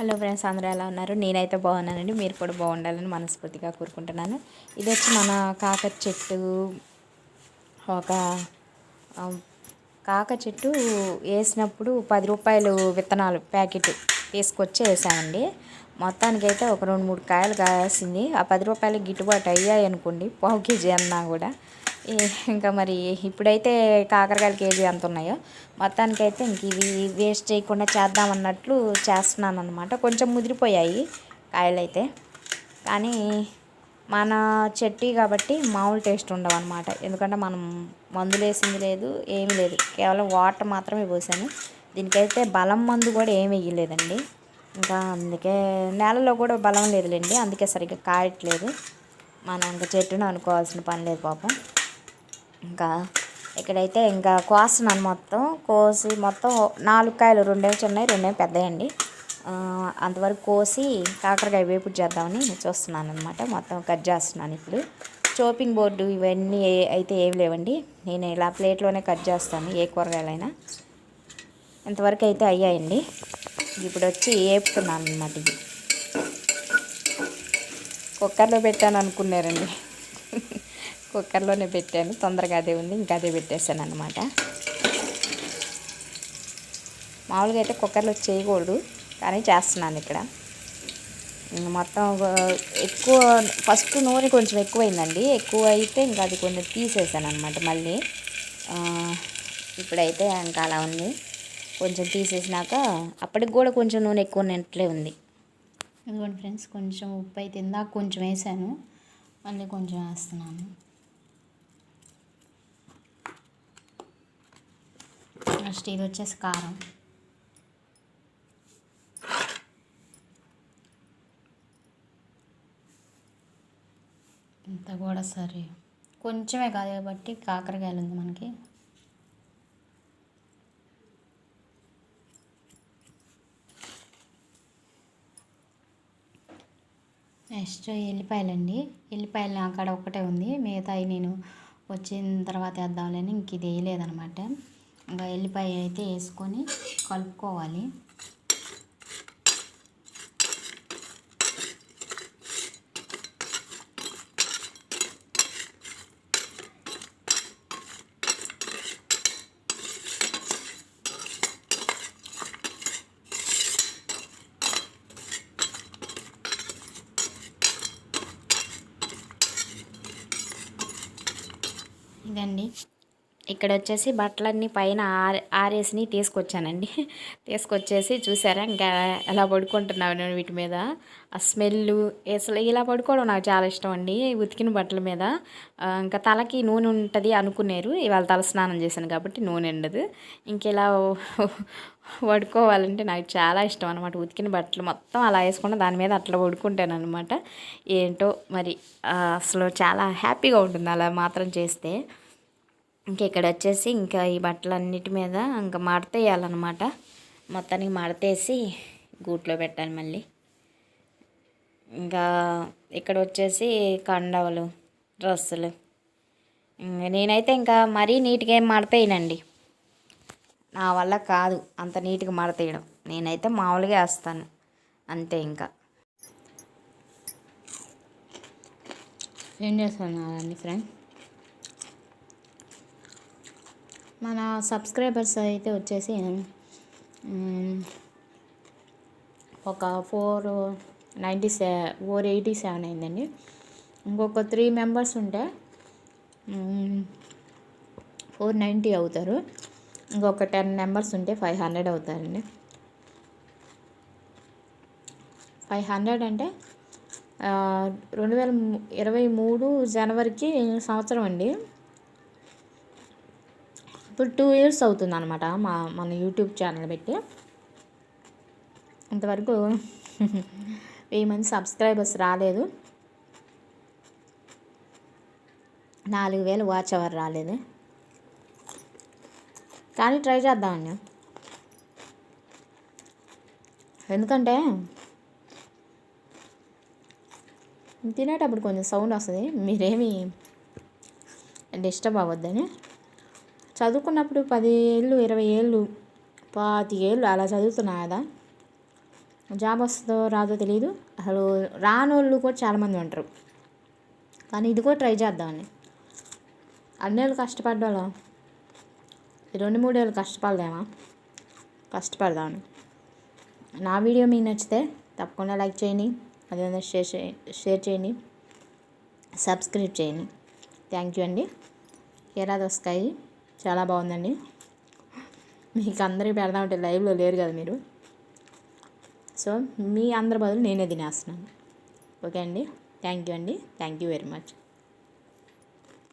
Hello friends అందరూ ఎలా ఉన్నారు? నేనైతే బాగున్నానండి. మీరు కూడా బాగుండాలని మనస్ఫూర్తిగా కోరుకుంటున్నాను. ఇది వచ్చి మన కాకర చెట్టు ఒక కాక చెట్టు వేసినప్పుడు పది రూపాయలు విత్తనాలు ప్యాకెట్ తీసుకొచ్చి వేసామండి. మొత్తానికైతే ఒక రెండు మూడు కాయలు కాసింది ఆ పది రూపాయలు గిట్టుబాటు అయ్యాయి అనుకోండి పావు కేజీ అన్నా కూడా. ఇంకా మరి ఇప్పుడైతే కాకరకాయలు కేజీ ఎంత ఉన్నాయో? మొత్తానికైతే ఇంక ఇవి వేస్ట్ చేయకుండా చేద్దామన్నట్లు చేస్తున్నాను అనమాట కొంచెం ముదిరిపోయాయి కాయలైతే. కానీ మన చెట్టి కాబట్టి మామూలు టేస్ట్ ఉండవు అనమాట ఎందుకంటే మనం మందులు వేసింది లేదు ఏమీ లేదు. కేవలం వాటర్ మాత్రమే పోసాను. దీనికైతే బలం మందు కూడా ఏమి వేయలేదండి ఇంకా అందుకే నేలలో కూడా బలం లేదులేండి. అందుకే సరిగ్గా కాయట్లేదు. మనం ఇంకా చెట్టును అనుకోవాల్సిన పని లేదు పాపం. ఇంకా ఇక్కడైతే ఇంకా కోస్తున్నాను మొత్తం. కోసి మొత్తం నాలుగు కాయలు రెండేమి చిన్నవి రెండేమి పెద్దయండి. అంతవరకు కోసి కాకరకాయ వేపుడు చేద్దామని చూస్తున్నాను అనమాట మొత్తం కట్ చేస్తున్నాను ఇప్పుడు. చోపింగ్ బోర్డు ఇవన్నీ అయితే ఏమి లేవండి. నేను ఇలా ప్లేట్లోనే కట్ చేస్తాను ఏ కూరగాయలైనా. ఇంతవరకు అయితే అయ్యాయండి. ఇప్పుడు వచ్చి వేపుతున్నాను అనమాట ఇది. కుక్కర్లో పెట్టాను అనుకున్నారండి. కుక్కర్లోనే పెట్టాను. తొందరగా అదే ఉంది ఇంకా అదే పెట్టేశాను అనమాట మామూలుగా అయితే కుక్కర్లో చేయకూడదు కానీ చేస్తున్నాను ఇక్కడ. మొత్తం ఎక్కువ ఫస్ట్ నూనె కొంచెం ఎక్కువైందండి. ఎక్కువ అయితే ఇంకా అది కొంచెం తీసేసాను అనమాట మళ్ళీ. ఇప్పుడైతే ఇంకా అలా ఉంది. కొంచెం తీసేసినాక అప్పటికి కూడా కొంచెం నూనె ఎక్కువ ఉన్నట్లే ఉంది. ఇదిగోండి ఫ్రెండ్స్ కొంచెం ఉప్పు అయితే ఇందాక కొంచెం వేసాను. మళ్ళీ కొంచెం వేస్తున్నాను. నెక్స్ట్ ఇది వచ్చేసి కారం ఇంత కూడా సరే. కొంచెమే కాదు కాబట్టి కాకరకాయలు ఉంది మనకి. నెక్స్ట్ ఎల్లిపాయలండి. ఎల్లిపాయలు అక్కడ ఒకటే ఒక్కటే ఉంది. మిగతాయి నేను వచ్చిన తర్వాత వేద్దాంలేని ఇంక ఇది వేయలేదనమాట ఎల్లిపాయ అయితే వేసుకొని కలుపుకోవాలి. ఇదండి. ఇక్కడ వచ్చేసి బట్టలన్నీ పైన ఆర ఆరేసి తీసుకొచ్చానండి. తీసుకొచ్చేసి చూసారా ఇంకా ఎలా పడుకుంటున్నాను నేను వీటి మీద? ఆ స్మెల్ అసలు ఇలా పడుకోవడం నాకు చాలా ఇష్టం అండి ఉతికిన బట్టల మీద. ఇంకా తలకి నూనె ఉంటుంది అనుకున్నారు ఇవాళ తల స్నానం చేశాను కాబట్టి నూనె ఉండదు ఇంకెలా పడుకోవాలంటే నాకు చాలా ఇష్టం అనమాట ఉతికిన బట్టలు మొత్తం అలా వేసుకుంటే దాని మీద అట్లా పడుకుంటాను అనమాట ఏంటో మరి అసలు చాలా హ్యాపీగా ఉంటుంది అలా మాత్రం చేస్తే. ఇంక ఇక్కడ వచ్చేసి ఇంకా ఈ బట్టలన్నిటి మీద ఇంకా మడతేయాలన్నమాట మొత్తానికి మడతేసి గూట్లో పెట్టాలి మళ్ళీ. ఇంకా ఇక్కడ వచ్చేసి కండవలు డ్రెస్సులు. నేనైతే ఇంకా మరీ నీట్గా ఏం మడతేయనండి నా వల్ల కాదు అంత నీట్గా మడతేయడం నేనైతే మామూలుగా వేస్తాను. అంతే ఇంకా. ఏం చేస్తున్నారండి ఫ్రెండ్ మన సబ్స్క్రైబర్స్ అయితే వచ్చేసి ఒక ఫోర్ నైంటీ సె ఫోర్ ఎయిటీ సెవెన్ అయిందండి. ఇంకొక త్రీ మెంబర్స్ ఉంటే ఫోర్ నైంటీ అవుతారు. ఇంకొక టెన్ మెంబర్స్ ఉంటే ఫైవ్ హండ్రెడ్ అవుతారండి. ఫైవ్ హండ్రెడ్ అంటే రెండు వేల ఇరవై మూడు జనవరికి సంవత్సరం అండి. ఇప్పుడు టూ ఇయర్స్ అవుతుంది అనమాట మా మన యూట్యూబ్ ఛానల్ పెట్టి. ఇంతవరకు వెయ్యి మంది సబ్స్క్రైబర్స్ రాలేదు. నాలుగు వేలు వాచ్ అవర్ రాలేదు. కానీ ట్రై చేద్దామండి ఎందుకంటే తినేటప్పుడు కొంచెం సౌండ్ వస్తుంది మీరేమి డిస్టర్బ్ అవ్వద్దని. చదువుకున్నప్పుడు పది ఏళ్ళు ఇరవై ఏళ్ళు పాతి ఏళ్ళు అలా చదువుతున్నా కదా. జాబ్ వస్తుందో రాదో తెలియదు అసలు రానోళ్ళు కూడా చాలామంది ఉంటారు. కానీ ఇది కూడా ట్రై చేద్దామని. అన్నేళ్ళు కష్టపడ్డాలో? రెండు మూడేళ్ళు కష్టపడలేమా? కష్టపడదామని. నా వీడియో మీకు నచ్చితే తప్పకుండా లైక్ చేయండి. అదేవిధంగా షేర్ చేయ షేర్ చేయండి. సబ్స్క్రైబ్ చేయండి. థ్యాంక్ యూ అండి. కేరా దోసకాయ చాలా బాగుందండి. మీకు అందరికీ పెడదామంటే లైవ్లో లేరు కదా మీరు. సో మీ అందరి బదులు నేనే తినేస్తున్నాను. ఓకే అండి? థ్యాంక్ యూ అండి. Thank you very much.